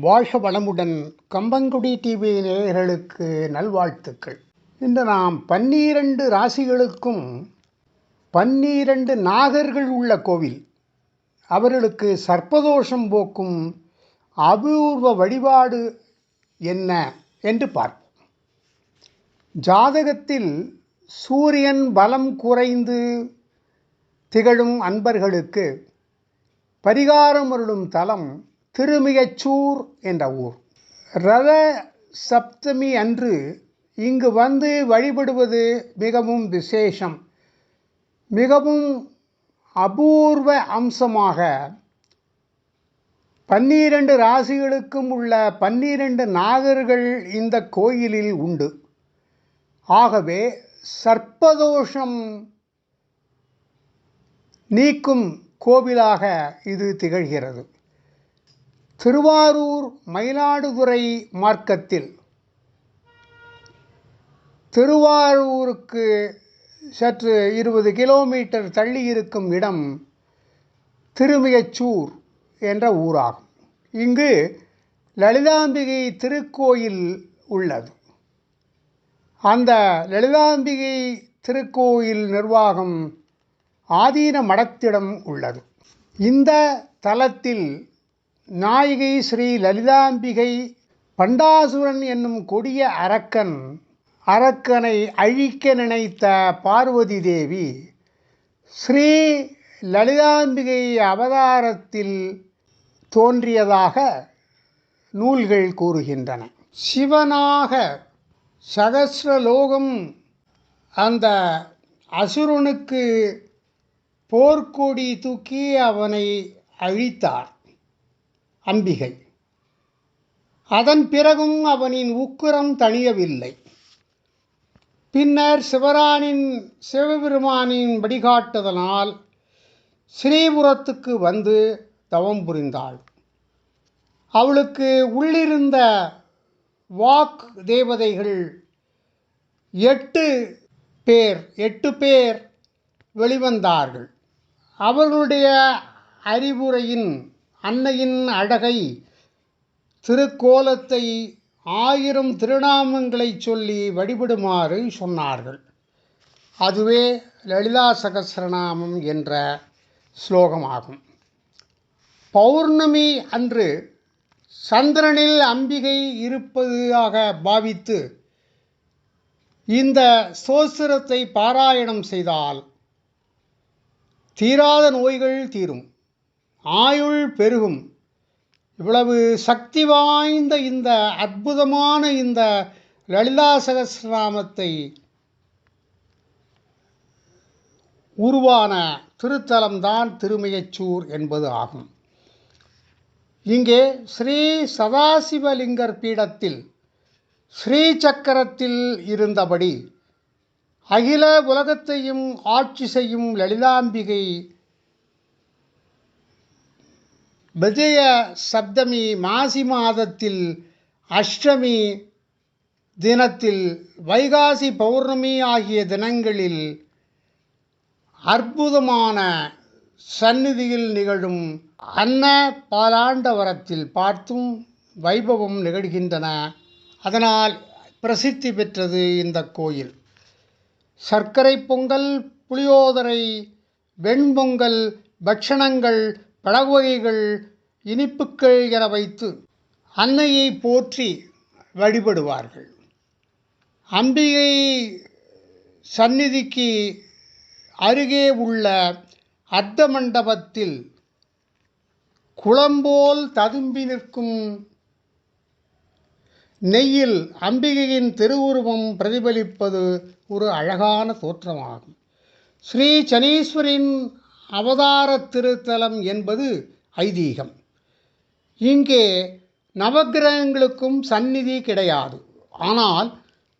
வாழ்க வளமுடன் கம்பங்குடி டிவி நேயர்களுக்கு நல்வாழ்த்துக்கள். இன்று நாம் பன்னிரண்டு ராசிகளுக்கும் பன்னிரண்டு நாகர்கள் உள்ள கோவில். அவர்களுக்கு சர்ப்பதோஷம் போக்கும் அபூர்வ வழிபாடு என்ன என்று பார்ப்போம். ஜாதகத்தில் சூரியன் பலம் குறைந்து திகழும் அன்பர்களுக்கு பரிகாரம் அருளும் தலம் திருமிகச்சூர் என்ற ஊர். ரத சப்தமி அன்று இங்கு வந்து வழிபடுவது மிகவும் விசேஷம். மிகவும் அபூர்வ அம்சமாக பன்னிரண்டு ராசிகளுக்கும் உள்ள பன்னிரண்டு நாகர்கள் இந்த கோயிலில் உண்டு. ஆகவே சர்ப்பதோஷம் நீக்கும் கோவிலாக இது திகழ்கிறது. திருவாரூர் மயிலாடுதுறை மார்க்கத்தில் திருவாரூருக்கு சற்று இருபது கிலோமீட்டர் தள்ளி இருக்கும் இடம் திருமியச்சூர் என்ற ஊராகும். இங்கு லலிதாம்பிகை திருக்கோயில் உள்ளது. அந்த லலிதாம்பிகை திருக்கோயில் நிர்வாகம் ஆதீன மடத்திடம் உள்ளது. இந்த தலத்தில் நாயகி ஸ்ரீ லலிதாம்பிகை பண்டாசுரன் என்னும் கொடிய அரக்கன் அரக்கனை அழிக்க நினைத்த பார்வதி தேவி ஸ்ரீ லலிதாம்பிகை அவதாரத்தில் தோன்றியதாக நூல்கள் கூறுகின்றன. சிவனாக சகசிரலோகம் அந்த அசுரனுக்கு போர்க்கொடி தூக்கி அவனை அழித்தார். அம்பிகை. அதன் பிறகும் அவனின் உக்கிரம் தணியவில்லை. பின்னர் சிவரானின் சிவபெருமானின் வழிகாட்டுதனால் ஸ்ரீபுரத்துக்கு வந்து தவம் புரிந்தாள். அவளுக்கு உள்ளிருந்த வாக் தேவதைகள் எட்டு பேர் எட்டு பேர் வெளிவந்தார்கள். அவர்களுடைய அறிவுரையின் அன்னையின் அழகை திருக்கோலத்தை ஆயிரம் திருநாமங்களை சொல்லி வழிபடுமாறு சொன்னார்கள். அதுவே லலிதா சகசிரநாமம் என்ற ஸ்லோகமாகும். பௌர்ணமி அன்று சந்திரனில் அம்பிகை இருப்பதாக பாவித்து இந்த சோசிரத்தை பாராயணம் செய்தால் தீராத நோய்கள் தீரும். ஆயுள் பெருகும். இவ்வளவு சக்தி வாய்ந்த இந்த அற்புதமான இந்த லலிதா சகசிரநாமத்தை உருவான திருத்தலம்தான் திருமையச்சூர் என்பது ஆகும். இங்கே ஸ்ரீ சதாசிவலிங்கர் பீடத்தில் ஸ்ரீ சக்கரத்தில் இருந்தபடி அகில உலகத்தையும் ஆட்சி செய்யும் லலிதாம்பிகை விஜய சப்தமி மாசி மாதத்தில் அஷ்டமி தினத்தில் வைகாசி பௌர்ணமி ஆகிய தினங்களில் அற்புதமான சந்நிதியில் நிகழும் அன்ன பாலாண்டவரத்தில் பார்த்தும் வைபவம் நிகழ்கின்றன. அதனால் பிரசித்தி பெற்றது இந்த கோயில். சர்க்கரை பொங்கல் புளியோதரை வெண்பொங்கல் பட்சணங்கள் பழவகைகள் இனிப்புக்கள் என வைத்து அன்னையை போற்றி வழிபடுவார்கள். அம்பிகை சந்நிதிக்கு அருகே உள்ள அர்த்த மண்டபத்தில் குளம்போல் ததும்பி நிற்கும் நெய்யில் அம்பிகையின் திருவுருவம் பிரதிபலிப்பது ஒரு அழகான தோற்றமாகும். ஸ்ரீ சனீஸ்வரின் அவதார திருத்தலம் என்பது ஐதீகம். இங்கே நவக்கிரகங்களுக்கும் சந்நிதி கிடையாது. ஆனால்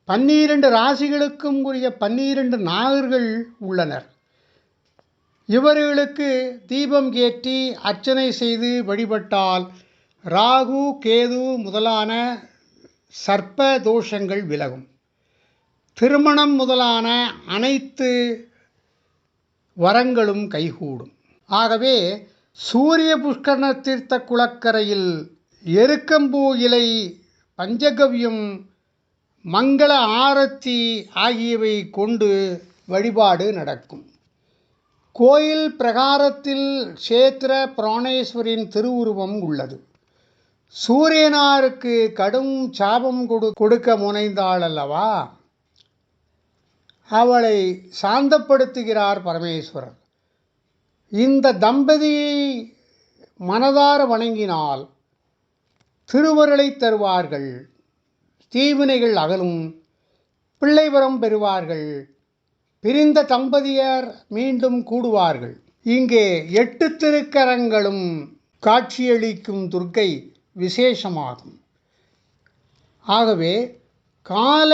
பன்னிரண்டு ராசிகளுக்கும் உரிய பன்னிரண்டு நாகர்கள் உள்ளனர். இவர்களுக்கு தீபம் ஏற்றி அர்ச்சனை செய்து வழிபட்டால் ராகு கேது முதலான சர்ப்ப தோஷங்கள் விலகும். திருமணம் முதலான அனைத்து வரங்களும் கைகூடும். ஆகவே சூரிய புஷ்கரண தீர்த்த குளக்கரையில் எருக்கம்பூ இலை பஞ்சகவ்யம் மங்கள ஆரத்தி ஆகியவை கொண்டு வழிபாடு நடக்கும். கோயில் பிரகாரத்தில் கஷேத்திர பிராணேஸ்வரின் திருவுருவம் உள்ளது. சூரியனாருக்கு கடும் சாபம் கொடு கொடுக்க முனைந்தாள் அல்லவா அவளை சாந்தப்படுத்துகிறார் பரமேஸ்வரர் இந்த தம்பதியை மனதார வணங்கினால் திருவருளை தருவார்கள். தீவினைகள் அகலும். பிள்ளைவரம் பெறுவார்கள். பிரிந்த தம்பதியர் மீண்டும் கூடுவார்கள். இங்கே எட்டு திருக்கரங்களும் காட்சியளிக்கும் துர்க்கை விசேஷமாகும். ஆகவே கால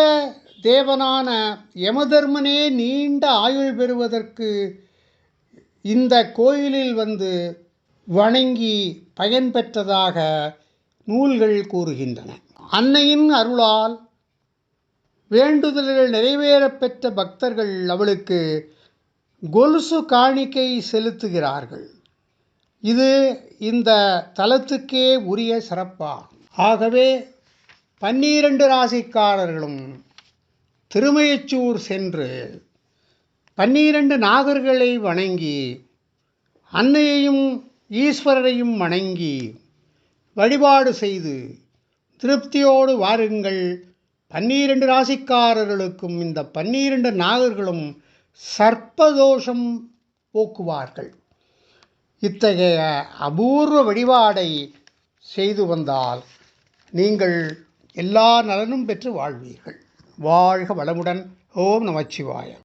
தேவனான யமதர்மனே நீண்ட ஆயுள் பெறுவதற்கு இந்த கோயிலில் வந்து வணங்கி பயன்பெற்றதாக நூல்கள் கூறுகின்றன. அன்னையின் அருளால் வேண்டுதல்கள் நிறைவேறப்பெற்ற பக்தர்கள் அவளுக்கு கொலுசு காணிக்கை செலுத்துகிறார்கள். இது இந்த தலத்துக்கே உரிய சிறப்பாகும் ஆகவே பன்னிரண்டு ராசிக்காரர்களும் திருமயச்சூர் சென்று பன்னிரண்டு நாகர்களை வணங்கி அன்னையையும் ஈஸ்வரரையும் வணங்கி வழிபாடு செய்து திருப்தியோடு வாருங்கள். பன்னிரண்டு ராசிக்காரர்களுக்கும் இந்த பன்னிரண்டு நாகர்களும் சர்ப்பதோஷம் போக்குவார்கள். இத்தகைய அபூர்வ வழிபாடை செய்து வந்தால் நீங்கள் எல்லா நலனும் பெற்று வாழ்வீர்கள். வாழ்க வளமுடன். ஓம் நமச்சிவாய